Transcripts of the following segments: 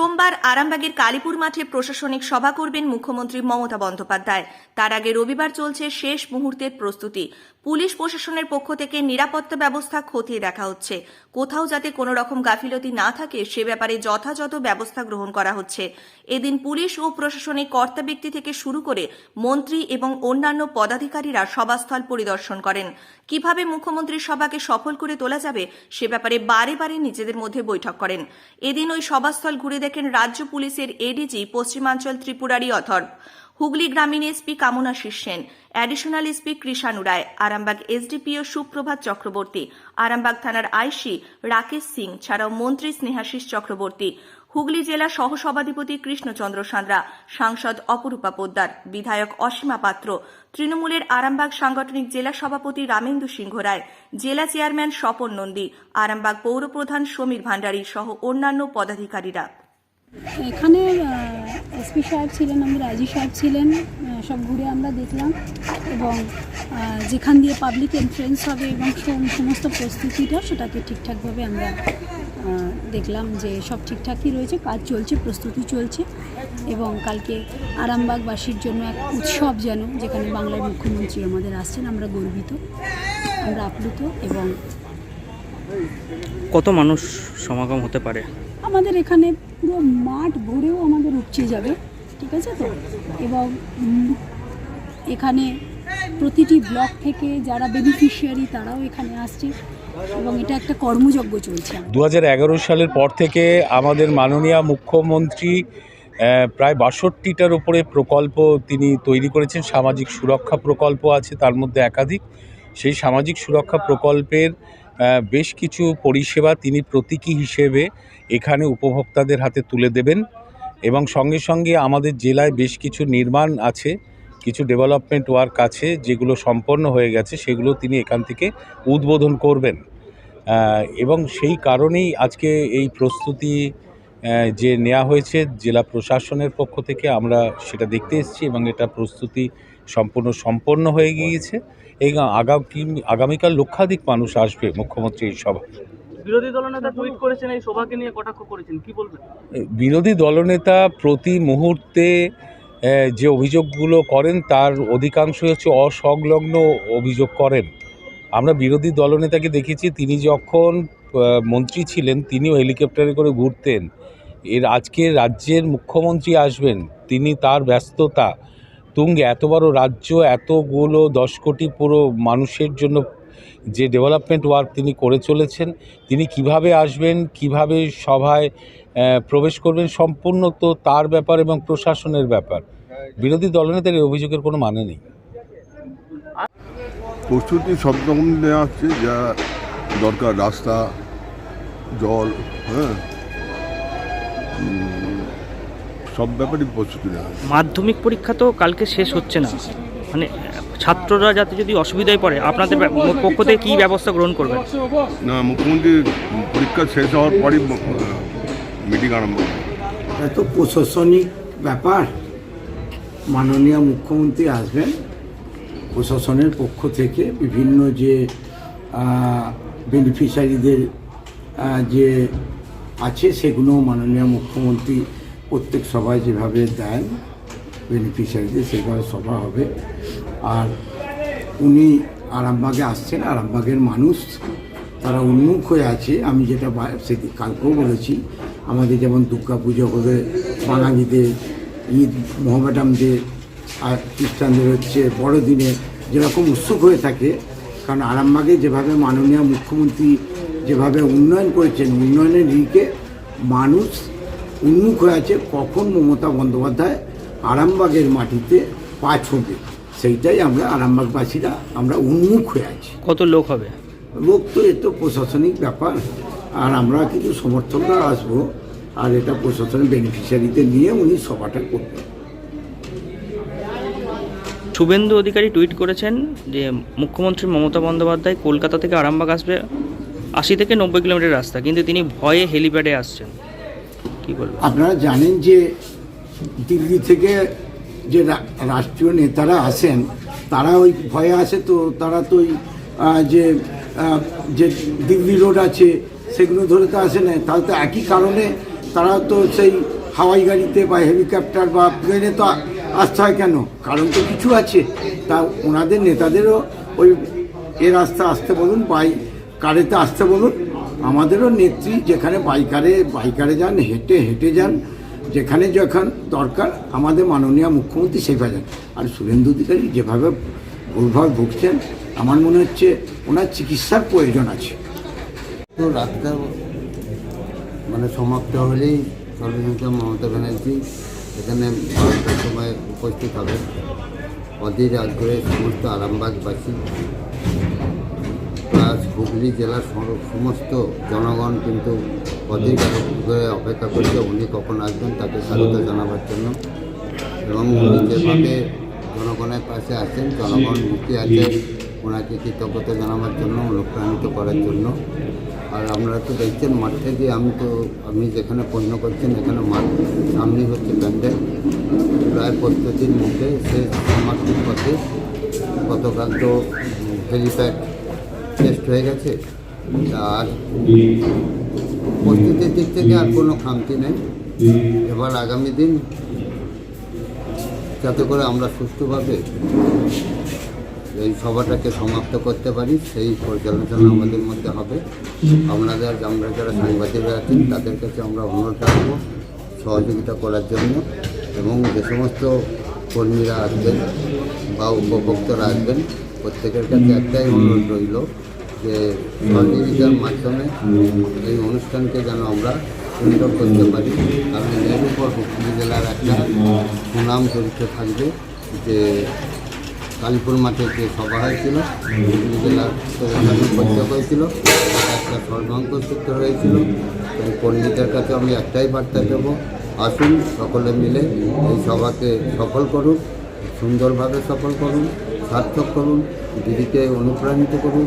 সোমবার আরামবাগের কালীপুর মাঠে প্রশাসনিক সভা করবেন মুখ্যমন্ত্রী মমতা বন্দ্যোপাধ্যায়। তার আগে রবিবার চলছে শেষ মুহূর্তের প্রস্তুতি। পুলিশ প্রশাসনের পক্ষ থেকে নিরাপত্তা ব্যবস্থা খতিয়ে দেখা হচ্ছে। কোথাও যাতে কোনো রকম গাফিলতি না থাকে, সে ব্যাপারে যথাযথ ব্যবস্থা গ্রহণ করা হচ্ছে। এদিন পুলিশ ও প্রশাসনিক কর্তা ব্যক্তি থেকে শুরু করে মন্ত্রী এবং অন্যান্য পদাধিকারীরা সভাস্থল পরিদর্শন করেন। কীভাবে মুখ্যমন্ত্রীর সভাকে সফল করে তোলা যাবে, সে ব্যাপারে বারে বারে নিজেদের মধ্যে বৈঠক করেন। এদিন ওই সভাস্থল ঘুরে দেখেন রাজ্য পুলিশের এডিজি পশ্চিমাঞ্চল ত্রিপুরারি অথর্ব হুগলি গ্রামীণ SP Kamanashis Sen. Additional SP Krishanu Roy. Arambagh SDPO Suprabhat Chakraborty. Arambagh থানার আইসি রাকেশ সিং, ছাড়াও মন্ত্রী স্নেহাশিস চক্রবর্তী। হুগলি জেলা সহসভাধিপতি কৃষ্ণচন্দ্র সাঁতরা, সাংসদ অপরূপা পোদ্দার, বিধায়ক অসীমা পাত্র, তৃণমূলের আরামবাগ সাংগঠনিক জেলা সভাপতি রামেন্দু সিংহ রায়, জেলা চেয়ারম্যান স্বপন নন্দী, আরামবাগ পৌরপ্রধান সমীর ভান্ডারী সহ অন্যান্য পদাধিকারীরা। এখানে এসপি সাহেব ছিলেন আমাদের আইজি সাহেব ছিলেন সব ঘুরে আমরা দেখলাম এবং যেখান দিয়ে পাবলিক এন্ট্রেন্স হবে এবং সমস্ত প্রস্তুতিটা সেটাকে ঠিকঠাকভাবে আমরা দেখলাম যে সব ঠিকঠাকই রয়েছে, কাজ চলছে, প্রস্তুতি চলছে এবং কালকে আরামবাগবাসীর জন্য এক উৎসব যেন, যেখানে বাংলার মুখ্যমন্ত্রী আমাদের আসছেন, আমরা গর্বিত, আমরা আপ্লুত এবং কত মানুষ সমাগম হতে পারে? আমাদের এখানে পুরো মাঠ ভরেও আমাদের উপচে যাবে, ঠিক আছে তো? এবং এখানে প্রতিটি ব্লক থেকে যারা বেনিফিশিয়ারি তারাও এখানে আসছে এবং এটা একটা কর্মযজ্ঞ চলছে দু হাজার এগারো সালের পর থেকে আমাদের মাননীয় মুখ্যমন্ত্রী প্রায় বাষট্টিটার উপরে প্রকল্প তিনি তৈরি করেছেন। সামাজিক সুরক্ষা প্রকল্প আছে, তার মধ্যে একাধিক। সেই সামাজিক সুরক্ষা প্রকল্পের বেশ কিছু পরিষেবা তিনি প্রতীকী হিসেবে এখানে উপভোক্তাদের হাতে তুলে দেবেন এবং সঙ্গে সঙ্গে আমাদের জেলায় বেশ কিছু নির্মাণ আছে, কিছু ডেভেলপমেন্ট ওয়ার্ক আছে যেগুলো সম্পন্ন হয়ে গেছে, সেগুলো তিনি এখান থেকে উদ্বোধন করবেন। এবং সেই কারণেই আজকে এই প্রস্তুতি যে নেওয়া হয়েছে জেলা প্রশাসনের পক্ষ থেকে আমরা সেটা দেখতে এসেছি এবং এটা প্রস্তুতি সম্পূর্ণ সম্পন্ন হয়ে গিয়েছে। এই আগামী আগামীকাল লক্ষাধিক মানুষ আসবে মুখ্যমন্ত্রী এই সভা। বিরোধী দলনেতা টুইট করেছেন এই সভাকে নিয়ে কটাক্ষ করেছেন কি বলবেন? বিরোধী দলনেতা প্রতি মুহূর্তে যে অভিযোগগুলো করেন তার অধিকাংশই হচ্ছে অসংলগ্ন অভিযোগ করেন। আমরা বিরোধী দলনেতাকে দেখেছি তিনি যখন মন্ত্রী ছিলেন তিনিও হেলিকপ্টারে করে ঘুরতেন। এর আজকে রাজ্যের মুখ্যমন্ত্রী আসবেন তিনি তার ব্যস্ততা তুঙ্গে, এত বড় রাজ্য, এতগুলো দশ কোটি পুরো মানুষের জন্য যে ডেভেলপমেন্ট ওয়ার্ক তিনি করে চলেছেন, তিনি কীভাবে আসবেন, কীভাবে সভায় প্রবেশ করবেন সম্পূর্ণ তো তার ব্যাপার এবং প্রশাসনের ব্যাপার। বিরোধী দলনেতার এই অভিযোগের কোনো মানে নেই। প্রস্তুতি সব রকম নেওয়া হচ্ছে, যা দরকার, রাস্তা, জল হ্যাঁ? সব ব্যাপারই প্রস্তুতি নেওয়া মাধ্যমিক পরীক্ষা তো কালকে শেষ হচ্ছে না। মানে ছাত্ররা যাতে যদি অসুবিধায় পড়ে আপনাদের পক্ষ থেকে কী ব্যবস্থা গ্রহণ করবেন? না মুখ্যমন্ত্রীর পরীক্ষা শেষ হওয়ার পরই মিটিং আরম্ভ। এটা প্রশাসনিক ব্যাপার। মাননীয় মুখ্যমন্ত্রী আসবেন। প্রশাসনের পক্ষ থেকে বিভিন্ন যে বেনিফিশিয়ারিদের যে আছে সেগুলো মাননীয় মুখ্যমন্ত্রী প্রত্যেক সভায় যেভাবে দেন বেনিফিশিয়ারিদের সেভাবে সভা হবে। আর উনি আরামবাগে আসছেন, আরামবাগের মানুষ, তারা উন্মুখ হয়ে আছে। আমি যেটা সেদিন কালকেও বলেছি। আমাদের যেমন দুর্গা পুজো হবে, বাঙালিদের ঈদ মোহামেডামদের আর খ্রিস্টানদের হচ্ছে বড়দিনে যেরকম উৎসুক হয়ে থাকে, কারণ আরামবাগে যেভাবে মাননীয় মুখ্যমন্ত্রী যেভাবে উন্নয়ন করেছেন, উন্নয়নের দিকে মানুষ উন্মুখ হয়ে আছে কখন মমতা বন্দ্যোপাধ্যায় আরামবাগের মাটিতে পা ছুঁবে সেইটাই আমরা আরামবাগবাসীরা আমরা উন্মুখ হয়ে আছি। কত লোক হবে? লোক তো এ তো প্রশাসনিক ব্যাপার আর আমরা কিছু সমর্থকরা আসব আর এটা প্রশাসনের বেনিফিশিয়ারিতে নিয়ে উনি সভাটা করবেন। শুভেন্দু অধিকারী টুইট করেছেন যে মুখ্যমন্ত্রী মমতা বন্দ্যোপাধ্যায় কলকাতা থেকে আরামবাগ আসবে আশি থেকে নব্বই কিলোমিটার রাস্তা কিন্তু তিনি ভয়ে হেলিপ্যাডে আসছেন। কি বলবেন আপনারা জানেন যে দিল্লি থেকে যে রাষ্ট্রীয় নেতারা আসেন, তারা ওই ভয়ে আসে তো, তারা তো ওই যে যে দিল্লি রোড আছে, সেগুলো ধরে তো আসে না। তাহলে তো একই কারণে তারা তো সেই হাওয়াই গাড়িতে বা হেলিকপ্টার বা প্লেনে তো আসতে হয় কেন? কারণ তো কিছু আছে। তা ওনাদের নেতাদেরও ওই এ রাস্তা আসতে বলুন বাই কারেতে আসতে বলুন আমাদেরও নেত্রী যেখানে বাইকারে বাইকারে যান, হেঁটে হেঁটে যান, যেখানে যখন দরকার, আমাদের মাননীয় মুখ্যমন্ত্রী সেভাবে যান। আর সুরেন্দ্র অধিকারী যেভাবে ভুলভাল ভুগছেন, আমার মনে হচ্ছে ওনার চিকিৎসার প্রয়োজন আছে। তো রাতটা মানে সমাপ্ত হলেই চলচ্চিত্র মমতা ব্যানার্জি এখানে সময় উপস্থিত হবে। অধীর আগ্রহে সমস্ত আরামবাগবাসী হুগলি জেলার সমস্ত জনগণ কিন্তু আগ্রহে অপেক্ষা করছে। উনি কখন আসবেন তাকে স্বাগত জানাবার জন্য। এবং উনি যেভাবে জনগণের পাশে আছেন, জনগণ মুক্তি আছে, ওনাকে কৃতজ্ঞতা জানাবার জন্য, অনুপ্রাণিত করার জন্য। আর আপনারা তো দেখছেন মাঠ থেকে আমি তো আপনি যেখানে পণ্য করছেন, এখানে মাঠ সামনেই হচ্ছে প্যান্ডেল। প্রায় প্রস্তুতির মুখে সে সমাপ্তির পথে গতকাল তো হেলিপ্যাড টেস্ট হয়ে গেছে। আর প্রস্তুতির দিক থেকে আর কোনো খামতি নেই। এবার আগামী দিন যাতে করে আমরা সুস্থভাবে এই সভাটাকে সমাপ্ত করতে পারি, সেই পর্যালোচনা আমাদের মধ্যে হবে। আপনাদের আমরা যারা সাংবাদিকরা আছেন, তাদের কাছে আমরা অনুরোধ রাখব সহযোগিতা করার জন্য এবং যে সমস্ত কর্মীরা আসবেন বা উপভোক্তরা আসবেন, প্রত্যেকের কাছে একটাই অনুরোধ রইল যে সহযোগিতার মাধ্যমে এই অনুষ্ঠানকে যেন আমরা সুন্দর করতে পারি। কারণ এর উপর হুগলি জেলার একটা সুনাম জড়িত থাকবে যে কালীপুর মাঠে যে সভা হয়েছিল হুগলি জেলার পরিচয় হয়েছিল একটা সর্বাঙ্ক সূত্র হয়েছিল। তাই পণ্ডিতের কাছে আমি একটাই বার্তা দেব আসুন সকলে মিলে এই সভাকে সফল করুন সুন্দরভাবে সফল করুন সার্থক করুন দিদিকে অনুপ্রাণিত করুন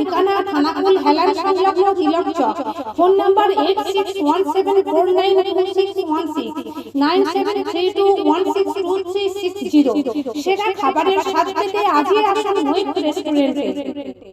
হেলান সংলগ্ন Tilak Chowk. Phone number eight six one seven four nine six one three two one সেরা খাবারের স্বাদ পেতে আজই আসুন রেস্টুরেন্টে